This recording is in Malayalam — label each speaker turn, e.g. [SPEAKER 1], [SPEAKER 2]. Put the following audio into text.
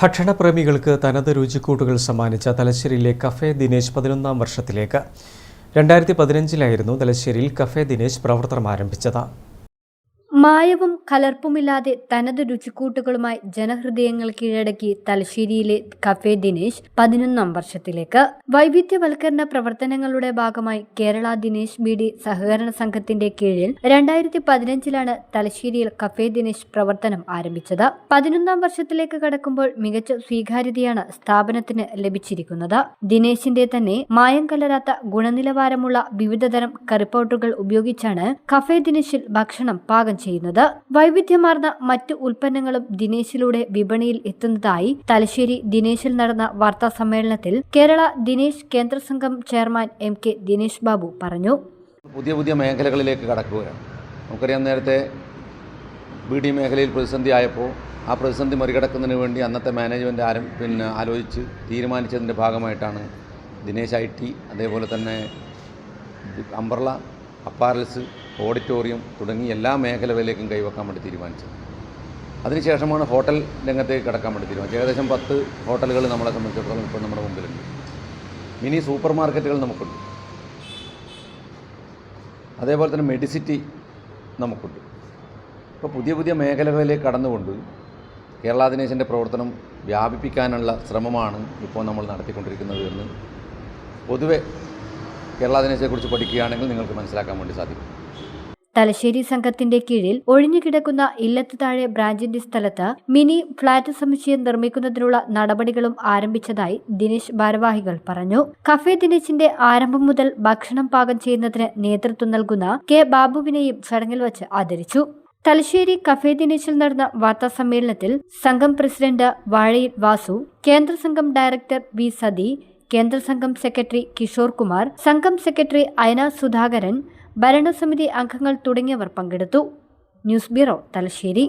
[SPEAKER 1] ഭക്ഷണപ്രേമികൾക്ക് തനത് രുചിക്കൂട്ടുകൾ സമ്മാനിച്ച തലശ്ശേരിയിലെ കഫേ ദിനേശ് പതിനൊന്നാം വർഷത്തിലേക്ക്. രണ്ടായിരത്തി പതിനഞ്ചിലായിരുന്നു തലശ്ശേരിയിൽ കഫേ ദിനേശ് പ്രവർത്തനം ആരംഭിച്ചത്.
[SPEAKER 2] മായവും കലർപ്പുമില്ലാതെ തനത് രുചിക്കൂട്ടുകളുമായി ജനഹൃദയങ്ങൾ കീഴടക്കി തലശ്ശേരിയിലെ കഫേ ദിനേശ് പതിനൊന്നാം വർഷത്തിലേക്ക്. വൈവിധ്യവൽക്കരണ പ്രവർത്തനങ്ങളുടെ ഭാഗമായി കേരള ദിനേശ് ബിഡി സഹകരണ സംഘത്തിന്റെ കീഴിൽ രണ്ടായിരത്തി പതിനഞ്ചിലാണ് തലശ്ശേരിയിൽ കഫേ ദിനേശ് പ്രവർത്തനം ആരംഭിച്ചത്. പതിനൊന്നാം വർഷത്തിലേക്ക് കടക്കുമ്പോൾ മികച്ച സ്വീകാര്യതയാണ് സ്ഥാപനത്തിന് ലഭിച്ചിരിക്കുന്നത്. ദിനേശിന്റെ തന്നെ മായം കലരാത്ത ഗുണനിലവാരമുള്ള വിവിധതരം കറിപ്പൗട്ടറുകൾ ഉപയോഗിച്ചാണ് കഫേ ദിനേശിൽ ഭക്ഷണം പാകം ചെയ്യുന്നത് വൈവിധ്യമാർന്ന മറ്റ് ഉൽപ്പന്നങ്ങളും ദിനേശിലൂടെ വിപണിയിൽ എത്തുന്നതായി തലശ്ശേരി ദിനേശിൽ നടന്ന വാർത്താ സമ്മേളനത്തിൽ കേരള ദിനേശ് കേന്ദ്ര സംഘം chairman M K Dinesh Babu പറഞ്ഞു.
[SPEAKER 3] പുതിയ പുതിയ മേഖലകളിലേക്ക് കടക്കുകയാണ്. നമുക്കറിയാം നേരത്തെ ബി ഡി മേഖലയിൽ പ്രതിസന്ധി ആയപ്പോൾ ആ പ്രതിസന്ധി മറികടക്കുന്നതിന് വേണ്ടി അന്നത്തെ മാനേജ്മെന്റ് ആരും പിന്നെ ആലോചിച്ച് തീരുമാനിച്ചതിന്റെ ഭാഗമായിട്ടാണ് ദിനേശ് ഐ ടി അതേപോലെ തന്നെ അംബർല അപ്പാരൽസ് ഓഡിറ്റോറിയം തുടങ്ങി എല്ലാ മേഖലകളിലേക്കും കൈവക്കാൻ വേണ്ടി തീരുമാനിച്ചത്. അതിനുശേഷമാണ് ഹോട്ടൽ രംഗത്തേക്ക് കടക്കാൻ വേണ്ടി തീരുമാനിച്ചത്. ഏകദേശം പത്ത് ഹോട്ടലുകൾ നമ്മളെ സംബന്ധിച്ചിടത്തോളം ഇപ്പോൾ നമ്മുടെ മുമ്പിലുണ്ട്. മിനി സൂപ്പർ മാർക്കറ്റുകൾ നമുക്കുണ്ട്. അതേപോലെ തന്നെ മെഡിസിറ്റി നമുക്കുണ്ട്. ഇപ്പോൾ പുതിയ പുതിയ മേഖലകളിലേക്ക് കടന്നുകൊണ്ട് കേരള ദിനേശന്റെ പ്രവർത്തനം വ്യാപിപ്പിക്കാനുള്ള ശ്രമമാണ് ഇപ്പോൾ നമ്മൾ നടത്തിക്കൊണ്ടിരിക്കുന്നത് എന്ന് പൊതുവെ കേരള ദിനേശത്തെക്കുറിച്ച് പഠിക്കുകയാണെങ്കിൽ നിങ്ങൾക്ക് മനസ്സിലാക്കാൻ വേണ്ടി സാധിക്കും.
[SPEAKER 2] തലശ്ശേരി സംഘത്തിന്റെ കീഴിൽ ഒഴിഞ്ഞുകിടക്കുന്ന ഇല്ലത്ത് താഴെ ബ്രാഞ്ചിന്റെ സ്ഥലത്ത് മിനി ഫ്ളാറ്റ് സമുച്ചയം നിർമ്മിക്കുന്നതിനുള്ള നടപടികളും ആരംഭിച്ചതായി ദിനേശ് ഭാരവാഹികൾ പറഞ്ഞു. കഫേ ദിനേശിന്റെ ആരംഭം മുതൽ ഭക്ഷണം പാകം ചെയ്യുന്നതിന് നേതൃത്വം നൽകുന്ന കെ ബാബുവിനെയും ചടങ്ങിൽ വച്ച് ആദരിച്ചു. തലശ്ശേരി കഫേ ദിനേശിൽ നടന്ന വാർത്താ സമ്മേളനത്തിൽ സംഘം പ്രസിഡന്റ് വാഴയിൽ വാസു കേന്ദ്ര സംഘം ഡയറക്ടർ വി സതി കേന്ദ്ര സംഘം സെക്രട്ടറി കിഷോർ കുമാർ സംഘം സെക്രട്ടറി അയന സുധാകരൻ ഭരണസമിതി അംഗങ്ങൾ തുടങ്ങിയവർ പങ്കെടുത്തു. News bureau Thalassery.